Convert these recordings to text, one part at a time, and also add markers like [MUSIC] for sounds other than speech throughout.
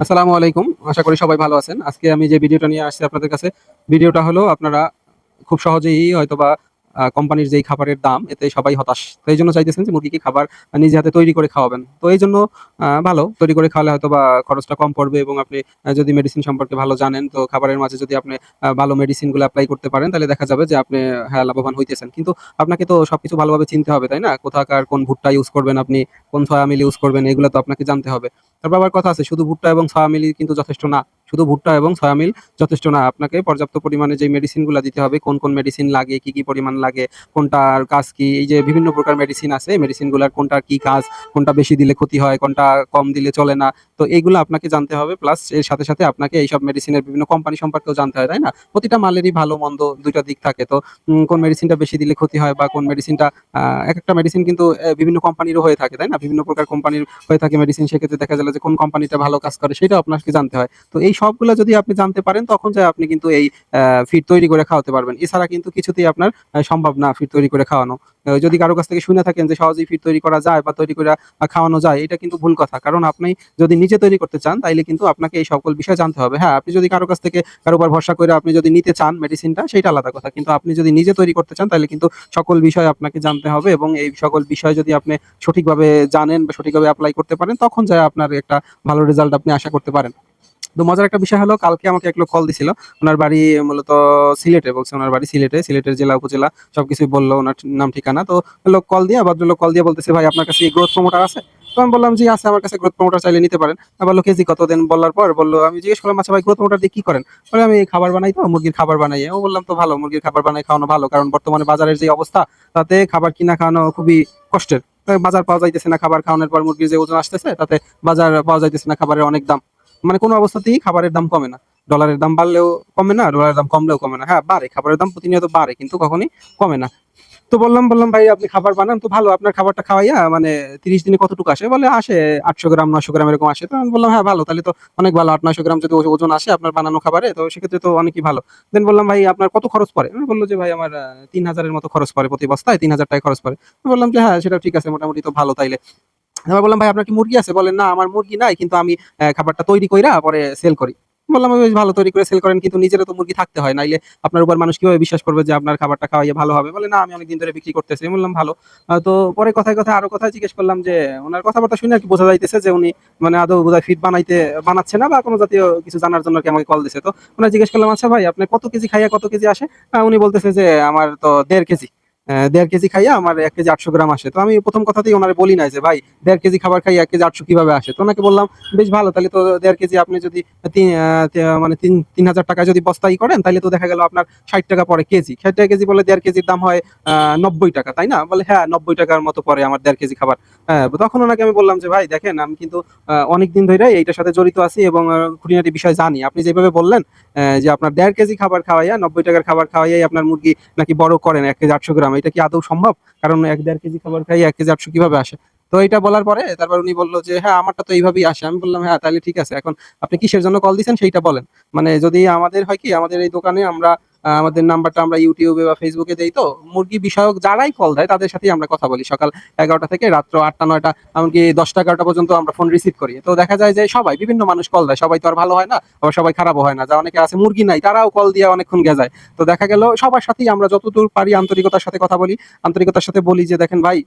আসসালামু আলাইকুম। আশা করি সবাই ভালো আছেন। আজকে আমি যে ভিডিওটা নিয়ে আসছি আপনাদের কাছে ভিডিওটা হলো আপনারা খুব সহজেই হয়তোবা আহ, কোম্পানির যেই খাবারের দাম, এতে সবাই হতাশ। তো এই জন্য চাইতেছেন যে মুরগিকে খাবার নিজে হাতে তৈরি করে খাওয়াবেন। তো এই জন্য ভালো, তৈরি করে খাওয়ালে হয়তো বা খরচটা কম পড়বে এবং আপনি যদি মেডিসিন সম্পর্কে ভালো জানেন, তো খাবারের মাঝে যদি আপনি ভালো মেডিসিনগুলো অ্যাপ্লাই করতে পারেন, তাহলে দেখা যাবে যে আপনি হ্যাঁ লাভবান হইতেছেন। কিন্তু আপনাকে তো সবকিছু ভালোভাবে চিনতে হবে, তাই না? কোথাকার কোন ভুট্টা ইউজ করবেন আপনি, কোন সয়া মিল ইউজ করবেন, এগুলো তো আপনাকে জানতে হবে। তারপর আবার কথা আছে, শুধু ভুট্টা এবং সয়া মিল কিন্তু যথেষ্ট না। শুধু ভুট্টা এবং সয়া মিল যথেষ্ট না। আপনাকে পর্যাপ্ত পরিমাণে যে মেডিসিনগুলো দিতে হবে, কোন কোন মেডিসিন লাগে, কি কি পরিমাণ লাগে কোনটার কাজ কি, এই যে বিভিন্ন প্রকার মেডিসিন আছে মেডিসিনগুলোর কোনটার কি কাজ, কোনটা বেশি দিলে ক্ষতি হয়, কোনটা কম দিলে চলে না তো এইগুলো আপনাকে জানতে হবে। প্লাস এর সাথে সাথে আপনাকে এইসব মেডিসিনের বিভিন্ন কোম্পানি সম্পর্কেও জানতে হয়, তাই না? প্রতিটা মালেরই ভালো, মন্দ দুইটা দিক থাকে। তো কোন মেডিসিনটা বেশি দিলে ক্ষতি হয় বা কোন মেডিসিনটা এক একটা মেডিসিন কিন্তু বিভিন্ন কোম্পানিরও হয়ে থাকে, তাই না? বিভিন্ন প্রকার কোম্পানির হয়ে থাকে মেডিসিন সেক্ষেত্রে দেখা গেল যে, কোন কোম্পানিটা ভালো কাজ করে, সেটাও আপনাকে জানতে হয়। তো এই সবগুলো যদি আপনি জানতে পারেন, তখন যে আপনি কিন্তু এই ফিড তৈরি করে খাওয়াতে পারবেন। এছাড়া কিন্তু কিছুতেই আপনার সম্ভব না ফিড তৈরি করে খাওয়ানো। যদি কারও কাছ থেকে শুনে থাকেন যে সহজেই ফিড তৈরি করা যায় বা তৈরি করে খাওয়ানো যায়, এটা কিন্তু ভুল কথা। কারণ আপনি যদি নিজে তৈরি করতে চান, তাইলে কিন্তু আপনাকে এই সকল বিষয় জানতে হবে। হ্যাঁ আপনি যদি কারও কাছ থেকে কারও উপর ভরসা করে আপনি যদি নিতে চান মেডিসিনটা সেটা আলাদা কথা। কিন্তু আপনি যদি নিজে তৈরি করতে চান তাহলে কিন্তু সকল বিষয় আপনাকে জানতে হবে এবং এই সকল বিষয় যদি আপনি সঠিকভাবে জানেন বা সঠিকভাবে অ্যাপ্লাই করতে পারেন, তখন যায় আপনার একটা ভালো রেজাল্ট আপনি আশা করতে পারেন। তো মজার একটা বিষয় হলো, কালকে আমাকে এক লোক কল দিছিল। ওনার বাড়ি মূলত সিলেটে, বলছে ওনার বাড়ি সিলেটে। সিলেটের জেলা, উপজেলা সবকিছু বলল ওনার নাম, ঠিকানা। তো লোক কল দিয়ে, ভদ্রলোক কল দিয়ে বলতেছে, ভাই, আপনার কাছে গ্রোথ প্রমোটার আছে? তো আমি বললাম যে আছে, আমার কাছে গ্রোথ প্রমোটার চাইলে নিতে পারেন। আবার লোকে জি কতদিন বলার পর বলল, আমি জিজ্ঞেস করলাম আচ্ছা ভাই গ্রোথ প্রমোটার দিয়ে কি করেন? বলে, আমি খাবার বানাই তো, মুরগির খাবার বানাই। ও বললাম, তো ভালো, মুরগির খাবার বানাই খাওয়ানো ভালো, কারণ বর্তমানে বাজারের যে অবস্থা, তাতে খাবার কিনা খাওয়ানো খুবই কষ্টের। বাজার পাওয়া যাইতেছে না, খাবার খাওয়ানোর পর মুরগির যে ওজন আসতেছে, তাতে বাজার পাওয়া যাইতেছে না, খাবারের অনেক দাম। মানে কোনো অবস্থাতেই খাবারের দাম কমে না। ডলারের দাম বাড়লেও কমে না ডলারের দাম কমলেও কমে না। হ্যাঁ বাড়ে, খাবারের দাম প্রতিনিয়ত বাড়ে, কিন্তু কখনই কমে না। তো বললাম বললাম, ভাই, আপনি খাবার বানান, তো ভালো, আপনার খাবারটা খাওয়াইয়া মানে তিরিশ দিনে কতটুকু আসে? বলে, আসে, আটশো গ্রাম নশো গ্রাম এরকম আসে। তো আমি বললাম হ্যাঁ ভালো, তাহলে তো অনেক ভালো, আট নশো গ্রাম যদি ওজন আসে আপনার বানানো খাবারে, তো সেক্ষেত্রে তো অনেকই ভালো। দেন বললাম, ভাই, আপনার কত খরচ পড়ে? আমি বলল যে, ভাই, আমার তিন হাজারের মতো খরচ পড়ে প্রতি বস্তায়, তিন হাজার টাকা খরচ পড়ে। বললাম যে হ্যাঁ সেটা ঠিক আছে, মোটামুটি তো ভালো তাইলে। এবার বললাম, ভাই, আপনার কি মুরগি আছে? বলেন, না, আমার মুরগি নাই, কিন্তু আমি খাবারটা তৈরি কইরা পরে সেল করি। বললাম, আমি বেশ ভালো তৈরি করে সেল করেন, কিন্তু নিজেরও তো মুরগি থাকতে হয়, নাইলে আপনার উপর মানুষ কীভাবে বিশ্বাস করবে যে আপনার খাবারটা খাওয়াইয়ে ভালো হবে? বলে, না, আমি অনেকদিন ধরে বিক্রি করতেছি। বললাম, ভালো। তো পরে কথায় কথায় আরও কথা জিজ্ঞেস করলাম যে, ওনার কথাবার্তা শুনে আর কি বোঝা যাইতেছে যে উনি মানে আদৌ বোধহয় ফিট বানাইতে, বানাচ্ছে না বা কোনো জাতীয় কিছু জানার জন্য কি আমাকে কল দিছে। তো ওনার জিজ্ঞেস করলাম আচ্ছা ভাই আপনি কত কেজি খাইয়া কত কেজি আসে? উনি বলতেছে যে, আমার তো দেড় কেজি। দেড় কেজি খাইয়া আমার এক কেজি আটশো গ্রাম আসে। তো আমি প্রথম কথাতেই ওনারে বলি নাই যে, ভাই, দেড় কেজি খাবার খাই এক কেজি আটশো কীভাবে আসে? তো ওনাকে বললাম, বেশ ভালো, তাহলে তো দেড় কেজি আপনি যদি মানে তিন তিন হাজার টাকা যদি বস্তাই করেন, তাহলে তো দেখা গেল আপনার ষাট টাকা পরে কেজি। ষাট টাকা কেজি বলে দেড় কেজির দাম হয় নব্বই টাকা, তাই না? বলে হ্যাঁ নব্বই টাকার মতো পরে আমার দেড় কেজি খাবার। হ্যাঁ তখন ওনাকে আমি বললাম যে, ভাই, দেখেন, আমি কিন্তু অনেক দিন ধরে এইটার সাথে জড়িত আছি এবং খুঁটিনাটি বিষয় জানি। আপনি যেভাবে বললেন যে আপনার দেড় কেজি খাবার খাওয়াইয়া, নব্বই টাকার খাবার খাওয়াইয়াই আপনার মুরগি নাকি বড় করেন, এক কেজি আটশো গ্রাম এটা কি আদৌ সম্ভব? কারণ এক দেড় কেজি খাবার খাই, এক কেজি আটশো কীভাবে আসে? তো এটা বলার পরে তারপর উনি বলল যে হ্যাঁ আমারটা তো এইভাবেই আসে। আমি বললাম হ্যাঁ তাহলে ঠিক আছে। এখন আপনি কিসের জন্য কল দিচ্ছেন সেইটা বলেন। মানে যদি আমাদের হয় কি, আমাদের এই দোকানে আমরা আমাদের নাম্বারটা আমরা ইউটিউবে বা ফেসবুকে দেই তো। মুরগি বিষয়ক যারাই কল দেয়, তাদের সাথেই আমরা কথা বলি। সকাল এগারোটা থেকে রাত্র আটটা, নয়টা, এমনকি দশটা, এগারোটা পর্যন্ত আমরা ফোন রিসিভ করি। তো দেখা যায় যে সবাই, বিভিন্ন মানুষ কল দেয়। সবাই তো আর ভালো হয় না, আবার সবাই খারাপও হয় না। যা অনেকে আছে, মুরগি নাই, তারাও কল দিয়ে অনেকক্ষণ গেজায়। তো দেখা গেল, সবার সাথেই আমরা যতদূর পারি আন্তরিকতার সাথে কথা বলি। আন্তরিকতার সাথে বলি যে, দেখেন ভাই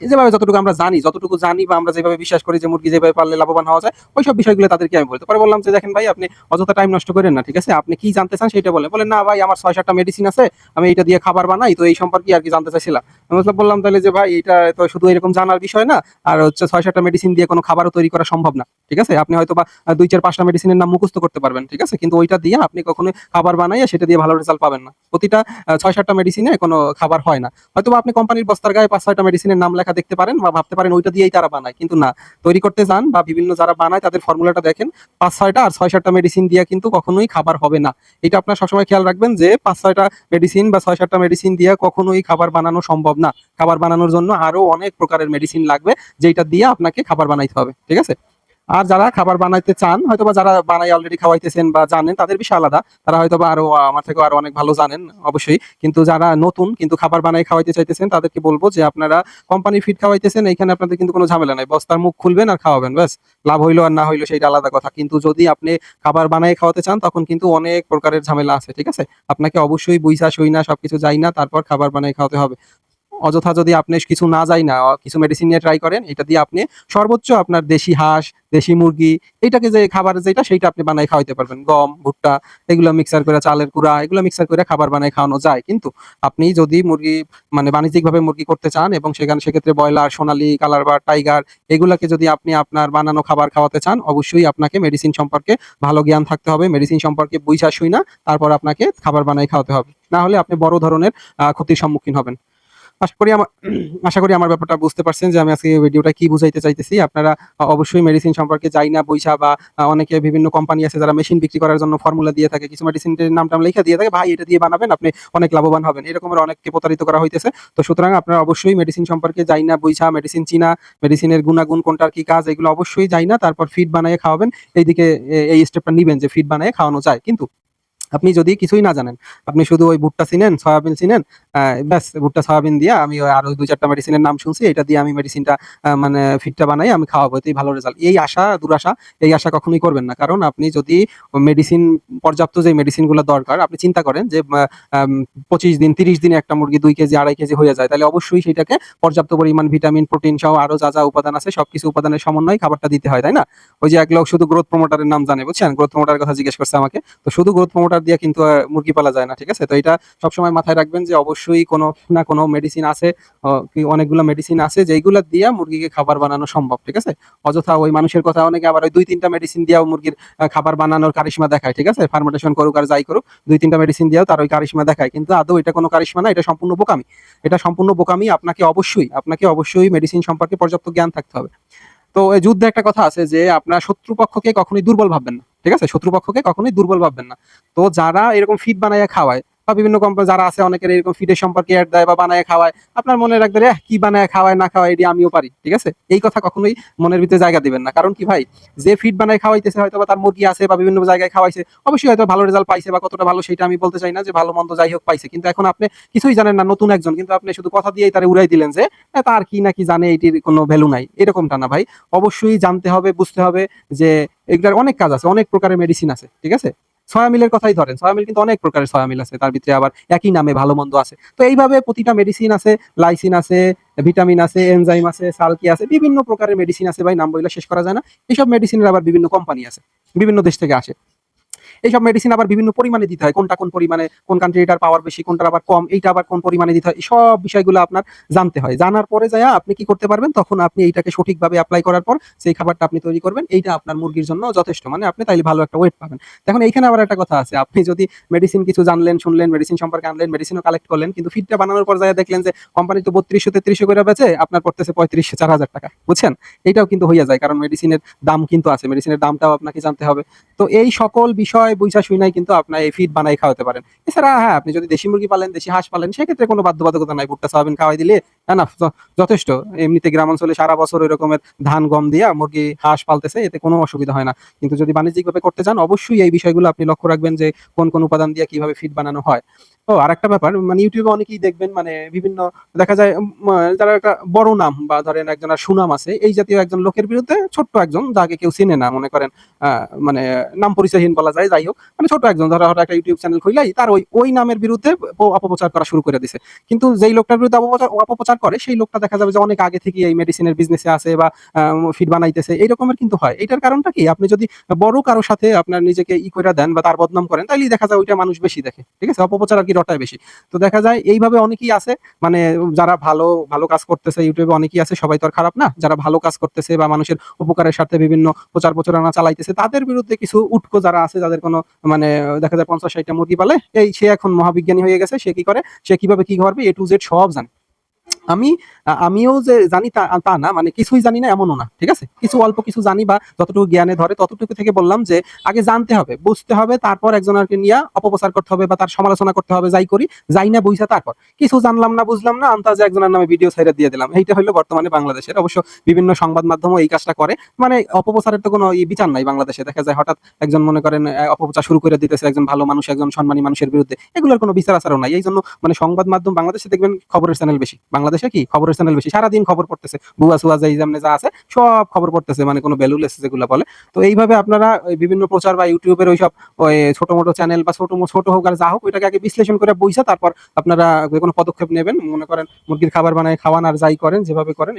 যেভাবে যতটুকু আমরা জানি, যতটুকু জানি বা আমরা যেভাবে বিশ্বাস করি যে মুরগি যেভাবে পারলে লাভবান হওয়া যায় ওই সব বিষয়গুলো তাদেরকে আমি বলতে পরে বললাম যে, দেখেন ভাই, আপনি অযথা টাইম নষ্ট করেন না, ঠিক আছে? আপনি কি জানতে চান সেটা বলে বলে না ভাই, আমার ছয় সাতটা মেডিসিন আছে, আমি এটা দিয়ে খাবার বানাই, তো এই সম্পর্কে আর কি জানতে চাইছিলাম। মতলব বললাম তাহলে যে, ভাই, এটা তো শুধু এরকম জানার বিষয় না, আর হচ্ছে ছয় সাতটা মেডিসিন দিয়ে কোনো খাবারও তৈরি করা সম্ভব না, ঠিক আছে? আপনি হয়তো বা দুই চার পাঁচটা মেডিসিনের নাম মুখস্থ করতে পারবেন, ঠিক আছে? কিন্তু ওইটা দিয়ে আপনি কখনো খাবার বানাইয়া সেটা দিয়ে ভালো রেজাল্ট পাবেন না। প্রতিটা ছয় সাতটা মেডিসিনে কোনো খাবার হয় না। হয়তো আপনি কোম্পানির বস্তার গায়ে পাঁচ ছয়টা মেডিসিনের নাম লেখা দেখতে পারেন বা ভাবতে পারেন ওইটা দিয়েই তারা বানায়। কিন্তু না, তৈরি করতে যান বা বিভিন্ন যারা বানায় তাদের ফর্মুলাটা দেখেন, পাঁচ ছয়টা আর ছয় সাতটা মেডিসিন দিয়ে কিন্তু কখনোই খাবার হবে না। এটা আপনার সবসময় খেয়াল রাখবেন যে পাঁচ ছয়টা মেডিসিন বা ছয় সাতটা মেডিসিন দিয়ে কখনোই খাবার বানানো সম্ভব না। খাবার বানানোর জন্য আরও অনেক প্রকারের মেডিসিন লাগবে যেটা দিয়ে আপনাকে খাবার বানাইতে হবে। ঠিক আছে? আর যারা খাবার বানাইতে চান হয়তো বা যারা বানাই অলরেডি খাওয়াইতেছেন বা জানেন, তাদের বিষয় আলাদা। তারা হয়তো বা আরও আমার থেকে আরও অনেক ভালো জানেন, অবশ্যই। কিন্তু যারা নতুন, কিন্তু খাবার বানাই খাওয়াইতে চাইতেছেন, তাদেরকে বলব যে আপনারা কোম্পানি ফিড খাওয়াইতেছেন এখানে আপনাদের কিন্তু কোনো ঝামেলা নাই। বস্তার মুখ খুলবেন আর খাওয়াবেন, ব্যাস। লাভ হইল আর না হইল সেইটা আলাদা কথা। কিন্তু যদি আপনি খাবার বানাই খাওয়াতে চান, তখন কিন্তু অনেক প্রকারের ঝামেলা আছে, ঠিক আছে? আপনাকে অবশ্যই বইসা সইনা সবকিছু যাই না, তারপর খাবার বানাই খাওয়াতে হবে। অযথা যদি আপনি কিছু না যাই না, কিছু মেডিসিন নিয়ে ট্রাই করেন, এটা দিয়ে আপনি সর্বোচ্চ আপনার দেশি হাঁস, দেশি মুরগি এইটাকে যে খাবার যেটা, সেইটা আপনি বানাই খাওয়াইতে পারবেন। গম, ভুট্টা, এগুলো মিক্সার করে চালের গুঁড়া, এগুলো মিক্সার করে খাবার বানাই খাওয়ানো যায়। কিন্তু আপনি যদি মুরগি মানে বাণিজ্যিকভাবে মুরগি করতে চান এবং সেখানে, সেক্ষেত্রে ব্রয়লার, সোনালি কালার বা টাইগার এগুলাকে যদি আপনি আপনার বানানো খাবার খাওয়াতে চান, অবশ্যই আপনাকে মেডিসিন সম্পর্কে ভালো জ্ঞান থাকতে হবে। মেডিসিন সম্পর্কে বুঝা শুই না, তারপর আপনাকে খাবার বানাই খাওয়াতে হবে। না হলে আপনি বড় ধরনের ক্ষতির সম্মুখীন হবেন। আশা করি আমার [CLEARS THROAT] আশা করি আমার ব্যাপারটা বুঝতে পারছেন যে আমি আজকে ভিডিওটা কি বুঝাইতে চাইতেছি। আপনারা অবশ্যই মেডিসিন সম্পর্কে যাই না বইসা বা অনেকে বিভিন্ন কোম্পানি আছে যারা মেশিন বিক্রি করার জন্য ফর্মুলা দিয়ে থাকে, কিছু মেডিসিনের নাম টাম লেখা দিয়ে থাকে, ভাই, এটা দিয়ে বানাবেন, আপনি অনেক লাভবান হবেন। এরকমের অনেককে প্রতারিত করা হইতেছে। তো সুতরাং আপনারা অবশ্যই মেডিসিন সম্পর্কে যাই না বইসা মেডিসিন চিনা মেডিসিনের গুণাগুণ, কোনটার কি কাজ, এগুলো অবশ্যই যাই না, তারপর ফিড বানিয়ে খাওয়াবেন। এইদিকে এই স্টেপটা নিবেন যে ফিড বানিয়ে খাওয়ানো যায়। কিন্তু আপনি যদি কিছুই না জানেন, আপনি শুধু ওই ভুট্টা চিনেন, সয়াবিন চিনেন ব্যাস, ভুট্টা, সয়াবিন দিয়ে আমি ওই আরও দুই চারটা মেডিসিনের নাম শুনছি, এটা দিয়ে আমি মেডিসিনটা মানে ফিটটা বানাই, আমি খাওয়াবো, এতেই ভালো রেজাল্ট এই আশা, দুরাশা, এই আশা কখনোই করবেন না। কারণ আপনি যদি মেডিসিন পর্যাপ্ত যে মেডিসিনগুলো দরকার, আপনি চিন্তা করেন যে পঁচিশ দিন, তিরিশ দিনে একটা মুরগি দুই কেজি, আড়াই কেজি হয়ে যায়, তাহলে অবশ্যই সেটাকে পর্যাপ্ত পরিমাণ ভিটামিন প্রোটিন সহ আরও যা যা উপাদান আছে, সবকিছু উপাদানের সমন্বয় খাবারটা দিতে হয়, তাই না? ওই যে এক লোক শুধু গ্রোথ প্রমোটারের নাম জানে, বুঝছেন? গ্রোথ প্রমোটারের কথা জিজ্ঞেস করছে আমাকে, তো শুধু গ্রোথ প্রমোটার দিয়ে কিন্তু মুরগি পালা যায় না, ঠিক আছে? তো এটা সবসময় মাথায় রাখবেন যে অবশ্যই কোনো না কোনো মেডিসিন আছে অনেকগুলো মেডিসিন আছে যেগুলো দিয়ে মুরগিকে খাবার বানানো সম্ভব, ঠিক আছে? অযথা ওই মানুষের কথা অনেকে আবার ওই দুই তিনটা মেডিসিন দিয়েও মুরগির খাবার বানানোর কারিশমা দেখায়, ঠিক আছে? ফার্মেন্টেশন করুক আর যাই করুক, দুই তিনটা মেডিসিন দিয়েও তার ওই কারিশমা দেখায়। কিন্তু আদৌ এটা কোনো কারিশমা না, এটা সম্পূর্ণ বোকামি। এটা সম্পূর্ণ বোকামি আপনাকে অবশ্যই আপনাকে অবশ্যই মেডিসিন সম্পর্কে পর্যাপ্ত জ্ঞান থাকতে হবে। তো যুদ্ধে একটা কথা আছে যে, আপনার শত্রুপক্ষকে কখনোই দুর্বল ভাববেন না। ঠিক আছে? শত্রুপক্ষকে কখনোই দুর্বল ভাববেন না। তো যারা এরকম ফিট বানাইয়া খাওয়ায় বা বিভিন্ন কোম্পানি যারা আছে অনেকের এরকম ফিডের সম্পর্কে অ্যাড দেয় বা বানায় খাওয়ায়। আপনার মনে রাখবেন "এহ, কি বানায় খাওয়ায় না খাওয়ায় এটি আমিও পারি। ঠিক আছে? এই কথা কখনোই মনের ভিতরে জায়গা দিবেন না। কারণ কি ভাই যে ফিড বানায় খাওয়াইতেছে হয়তো বা তার মুরগি আছে বা বিভিন্ন জায়গায় খাওয়াইছে অবশ্যই হয়তো ভালো রেজাল্ট পাইছে বা কতটা ভালো সেটা আমি বলতে চাই না যে ভালো মন্দ যাই হোক পাইছে। কিন্তু এখন আপনি কিছুই জানেন না নতুন একজন। কিন্তু আপনি শুধু কথা দিয়েই তারে উড়াই দিলেন যে তার কি না কি জানে এটির কোনো ভ্যালু নাই। এরকমটা না ভাই। অবশ্যই জানতে হবে বুঝতে হবে যে এগুলার অনেক কাজ আছে অনেক প্রকারের মেডিসিন আছে। ঠিক আছে? সয়া মিলের কথাই ধরেন। সয়া মিল কিন্তু অনেক প্রকারের সয়া মিল আছে, তার ভিতরে আবার একই নামে ভালো মন্দ আছে। তো এইভাবে প্রতিটা মেডিসিন আছে লাইসিন আছে ভিটামিন আছে এনজাইম আছে সালকি আছে, বিভিন্ন প্রকারের মেডিসিন আছে ভাই, নাম বইলে শেষ করা যায় না। এইসব মেডিসিনের আবার বিভিন্ন কোম্পানি আছে, বিভিন্ন দেশ থেকে আসে। এইসব মেডিসিন আবার বিভিন্ন পরিমাণে দিতে হয়। কোনটা কোন পরিমাণে, কোন কান্ট্রি কান্ট্রিটার পাওয়ার বেশি কোনটা আবার কম, এইটা আবার কোন পরিমাণে দিতে হয় সব বিষয়গুলো আপনার জানতে হয়। জানার পরে যায় আপনি কি করতে পারবেন? তখন আপনি এইটাকে সঠিকভাবে অ্যাপ্লাই করার পর সেই খাবারটা আপনি তৈরি করবেন। এইটা আপনার মুরগির জন্য যথেষ্ট। মানে আপনি তাইলে ভালো একটা ওয়েট পাবেন। এখন এইখানে আবার একটা কথা আছে। আপনি যদি মেডিসিন কিছু জানলেন, শুনলেন মেডিসিন সম্পর্কে আনলেন মেডিসিনও কালেক্ট করলেন, কিন্তু ফিডটা বানানোর পর যায় দেখলেন যে কোম্পানি তো বত্রিশশো, তেত্রিশশো করে বেচে, আপনার পড়তেছে পঁয়ত্রিশশো চার হাজার টাকা। বুঝছেন? এটাও কিন্তু হইয়া যায়, কারণ মেডিসিনের দাম কিন্তু আছে। মেডিসিনের দামটাও আপনাকে জানতে হবে। তো এই সকল বিষয় বুঝা শুনাই কিন্তু আপনার এই ফিড বানাই খাওয়াতে পারেন। এছাড়া হ্যাঁ আপনি যদি দেশি মুরগি পালেন, দেশি হাঁস পালেন, সেক্ষেত্রে কোনো বাধ্যবাধকতা নাই। ভুট্টা, সয়াবিন খাওয়াই দিলে, না না যথেষ্ট। এমনিতে গ্রাম অঞ্চলে সারা বছর ওই রকমের ধান, গম দিয়া মুরগি, হাঁস পালতেছে, এতে কোনো অসুবিধা হয় না। কিন্তু যদি বাণিজ্যিকভাবে করতে চান, অবশ্যই এই বিষয়গুলো আপনি লক্ষ্য রাখবেন যে কোন কোন উপাদান দিয়ে কীভাবে ফিড বানানো হয়। ও, আরেকটা ব্যাপার মানে ইউটিউবে অনেকেই দেখবেন মানে বিভিন্ন, দেখা যায় যারা একটা বড় নাম বা ধরেন একজনের সুনাম আছে, এই জাতীয় একজন লোকের বিরুদ্ধে ছোট্ট একজন, যাকে কেউ চিনে না, মনে করেন মানে নাম পরিচয়হীন বলা যায়, যাই হোক মানে ছোট একজন, ধরো হয়তো একটা ইউটিউব চ্যানেল খুললাই তার ওই ওই নামের বিরুদ্ধে অপপ্রচার করা শুরু করে দিছে। কিন্তু যেই লোকটার বিরুদ্ধে অপপ্রচার অপপ্রচার করে, সেই লোকটা দেখা যাবে যে অনেক আগে থেকে এই মেডিসিনের বিজনেসে আছে বা ফিড বানাইতেছে। এই রকমের কিন্তু হয়। এটার কারণটা কি? আপনি যদি বড় কারও সাথে আপনার নিজেকে ই করে দেন বা তার বদনাম করেন তাহলেই দেখা যায় ওইটা মানুষ বেশি দেখে। ঠিক আছে? অপপ্রচার আর কি রটায় বেশি। তো দেখা যায় এইভাবে অনেকেই আছে মানে যারা ভালো ভালো কাজ করতেছে ইউটিউবে অনেকেই আছে, সবাই তো আর খারাপ না। যারা ভালো কাজ করতেছে বা মানুষের উপকারের সাথে বিভিন্ন প্রচার প্রচারণা চালাইতেছে, তাদের বিরুদ্ধে কিছু উটকো যারা আছে, যাদের কোনো মানে দেখা যায় পঞ্চাশ ষাটটা মুরগি পালে, এই সে এখন মহাবিজ্ঞানী হয়ে গেছে, সে কি করে? সে কীভাবে কি করবে এ টু জেড সব জানে। আমি আমিও যে জানি তা না মানে কিছুই জানি না, এমনও না, ঠিক আছে? কিছু অল্প কিছু জানি বা যতটুকু জ্ঞানে ধরে, ততটুকু থেকে বললাম যে, আগে জানতে হবে, বুঝতে হবে, তারপর একজনকে নিয়ে অপপ্রচার করতে হবে বা তার সমালোচনা করতে হবে, যাই করি, যাই না বুঝা তারপর। কিছু জানলাম না, বুঝলাম না, আন্তাজে একজনের নামে ভিডিও ছেড়ে দিয়ে দিলাম। এইটা হলো বর্তমানে বাংলাদেশের, অবশ্য বিভিন্ন সংবাদ মাধ্যমও এই কাজটা করে। মানে অপপ্রচারের তো কোনো বিচার নাই বাংলাদেশে। দেখা যায় হঠাৎ একজন মনে করেন অপপ্রচার শুরু করে দিতেছে একজন ভালো মানুষ, একজন সম্মানী মানুষের বিরুদ্ধে। এগুলোর কোনো বিচার আচারও নাই। এই জন্য মানে সংবাদ মাধ্যম বাংলাদেশে দেখবেন খবরের চ্যানেল বেশি। বাংলাদেশে কি? খবরের চ্যানেল বেশি। সারাদিন খবর পড়তেছে। বুয়া সুয়া যাই যেমন যা আছে, সব খবর পড়তেছে মানে কোনো ভ্যালুলেস যেগুলো বলে। তো এইভাবে আপনারা বিভিন্ন প্রচার বা ইউটিউবের ওইসব, ওই ছোট মোটো চ্যানেল বা ছোট ছোট হোক আর যা হোক, ওইটাকে আগে বিশ্লেষণ করে বইসা, তারপর আপনারা কোনো পদক্ষেপ নেবেন। মনে করেন মুরগির খাবার বানায় খাওয়ান আর যাই করেন, যেভাবে করেন